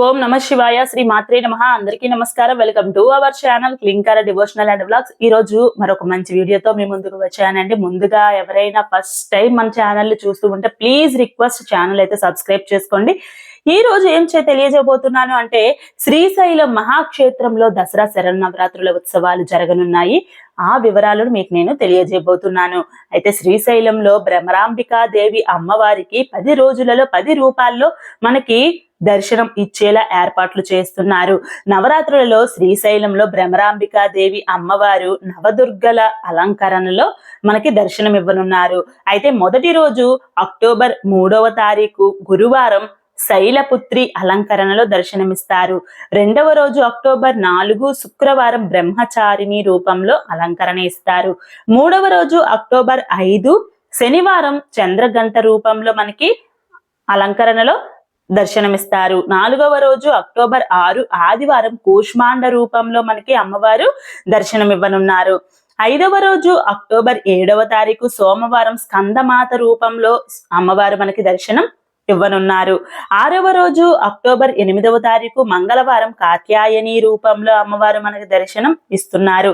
ఓం నమ శివాయ శ్రీ మాత్రే నమ. అందరికీ నమస్కారం. Welcome to our channel Clinker devotional and blogs ఈ రోజు మరొక మంచి వీడియోతో మీ ముందుకు వచ్చానండి. ముందుగా ఎవరైనా ఫస్ట్ టైం మన ఛానల్ చూస్తూ ఉంటే ప్లీజ్ రిక్వెస్ట్ ఛానల్ అయితే సబ్స్క్రైబ్ చేసుకోండి. ఈ రోజు ఏం చే తెలియజేయబోతున్నాను అంటే శ్రీశైలం మహాక్షేత్రంలో దసరా శరన్నవరాత్రుల ఉత్సవాలు జరగనున్నాయి. ఆ వివరాలను మీకు నేను తెలియజేయబోతున్నాను. అయితే శ్రీశైలంలో భ్రమరాంబికా దేవి అమ్మవారికి పది రోజులలో పది రూపాల్లో మనకి దర్శనం ఇచ్చేలా ఏర్పాట్లు చేస్తున్నారు. నవరాత్రులలో శ్రీశైలంలో భ్రమరాంబికా దేవి అమ్మవారు నవదుర్గల అలంకరణలో మనకి దర్శనం ఇవ్వనున్నారు. అయితే మొదటి రోజు అక్టోబర్ మూడవ తారీఖు గురువారం శైలపుత్రి అలంకరణలో దర్శనమిస్తారు. రెండవ రోజు అక్టోబర్ నాలుగు శుక్రవారం బ్రహ్మచారిణి రూపంలో అలంకరణ ఇస్తారు. మూడవ రోజు అక్టోబర్ ఐదు శనివారం చంద్రగంట రూపంలో మనకి అలంకరణలో దర్శనమిస్తారు. నాలుగవ రోజు అక్టోబర్ ఆరు ఆదివారం కూష్మాండ రూపంలో మనకి అమ్మవారు దర్శనం ఇవ్వనున్నారు ఐదవ రోజు అక్టోబర్ ఏడవ తారీఖు సోమవారం స్కందమాత రూపంలో అమ్మవారు మనకి దర్శనం ఇవ్వనున్నారు. ఆరవ రోజు అక్టోబర్ ఎనిమిదవ తారీఖు మంగళవారం కాత్యాయని రూపంలో అమ్మవారు మనకి దర్శనం ఇస్తున్నారు.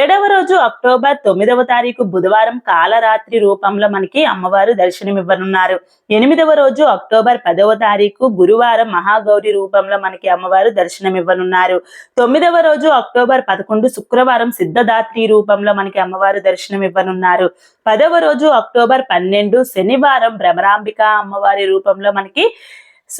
ఏడవ రోజు అక్టోబర్ తొమ్మిదవ తారీఖు బుధవారం కాలరాత్రి రూపంలో మనకి అమ్మవారు దర్శనం ఇవ్వనున్నారు. ఎనిమిదవ రోజు అక్టోబర్ పదవ తారీఖు గురువారం మహాగౌరి రూపంలో మనకి అమ్మవారు దర్శనం ఇవ్వనున్నారు. తొమ్మిదవ రోజు అక్టోబర్ పదకొండు శుక్రవారం సిద్ధదాత్రి రూపంలో మనకి అమ్మవారు దర్శనం ఇవ్వనున్నారు. పదవ రోజు అక్టోబర్ పన్నెండు శనివారం భ్రమరాంబిక అమ్మవారి రూపంలో మనకి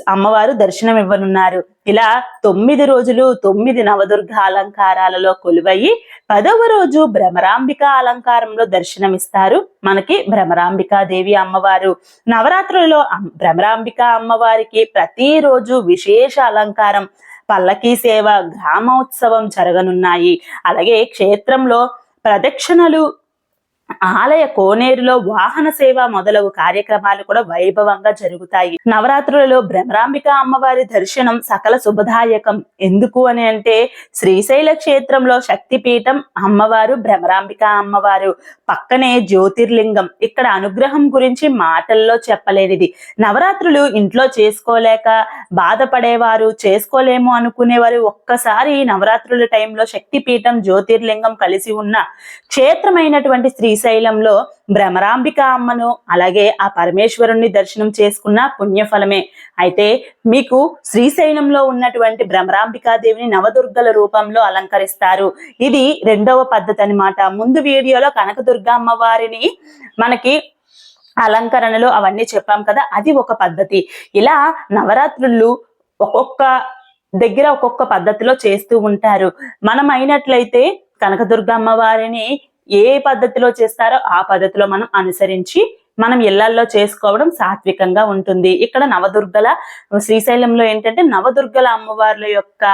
అమ్మవారు దర్శనం ఇవ్వనున్నారు. ఇలా తొమ్మిది రోజులు తొమ్మిది నవదుర్గ అలంకారాలలో కొలువయ్యి పదవ రోజు భ్రమరాంబిక అలంకారంలో దర్శనమిస్తారు. మనకి భ్రమరాంబికా దేవి అమ్మవారు నవరాత్రులలో భ్రమరాంబిక అమ్మవారికి ప్రతిరోజు విశేష అలంకారం పల్లకీ సేవ గ్రామోత్సవం జరగనున్నాయి. అలాగే క్షేత్రంలో ప్రదక్షిణలు ఆలయ కోనేరులో వాహన సేవ మొదలగు కార్యక్రమాలు కూడా వైభవంగా జరుగుతాయి. నవరాత్రులలో భ్రమరాంబిక అమ్మవారి దర్శనం సకల శుభదాయకం. ఎందుకు అని అంటే శ్రీశైల క్షేత్రంలో శక్తిపీఠం అమ్మవారు భ్రమరాంబిక అమ్మవారు. పక్కనే జ్యోతిర్లింగం. ఇక్కడ అనుగ్రహం గురించి మాటల్లో చెప్పలేనిది. నవరాత్రులు ఇంట్లో చేసుకోలేక బాధపడేవారు చేసుకోలేము అనుకునేవారు. ఒక్కసారి నవరాత్రుల టైంలో శక్తిపీఠం జ్యోతిర్లింగం కలిసి ఉన్న క్షేత్రమైనటువంటి శ్రీ శ్రీశైలంలో భ్రమరాంబిక అమ్మను అలాగే ఆ పరమేశ్వరుణ్ణి దర్శనం చేసుకున్న పుణ్యఫలమే. అయితే మీకు శ్రీశైలంలో ఉన్నటువంటి భ్రమరాంబికాదేవిని నవదుర్గల రూపంలో అలంకరిస్తారు. ఇది రెండవ పద్ధతి అనమాట ముందు వీడియోలో కనకదుర్గ అమ్మవారిని మనకి అలంకరణలు అవన్నీ చెప్పాం కదా అది ఒక పద్ధతి. ఇలా నవరాత్రులు ఒక్కొక్క దగ్గర ఒక్కొక్క పద్ధతిలో చేస్తూ ఉంటారు. మనం అయినట్లయితే కనకదుర్గ అమ్మవారిని ఏ పద్ధతిలో చేస్తారో ఆ పద్ధతిలో మనం అనుసరించి మనం ఇళ్ళల్లో చేసుకోవడం సాత్వికంగా ఉంటుంది. ఇక్కడ నవదుర్గల శ్రీశైలంలో ఏంటంటే నవదుర్గల అమ్మవార్ల యొక్క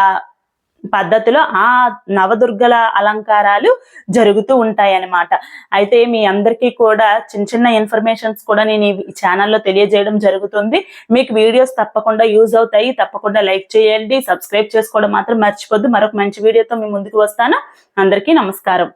పద్ధతిలో ఆ నవదుర్గల అలంకారాలు జరుగుతూ ఉంటాయి అన్నమాట అయితే మీ అందరికీ కూడా చిన్న చిన్న ఇన్ఫర్మేషన్స్ కూడా నేను ఈ ఛానల్లో తెలియజేయడం జరుగుతుంది. మీకు వీడియోస్ తప్పకుండా యూజ్ అవుతాయి. తప్పకుండా లైక్ చేయండి. సబ్స్క్రైబ్ చేసుకోవడం మాత్రం మర్చిపోద్దు. మరొక మంచి వీడియోతో మీ ముందుకు వస్తాను. అందరికీ నమస్కారం.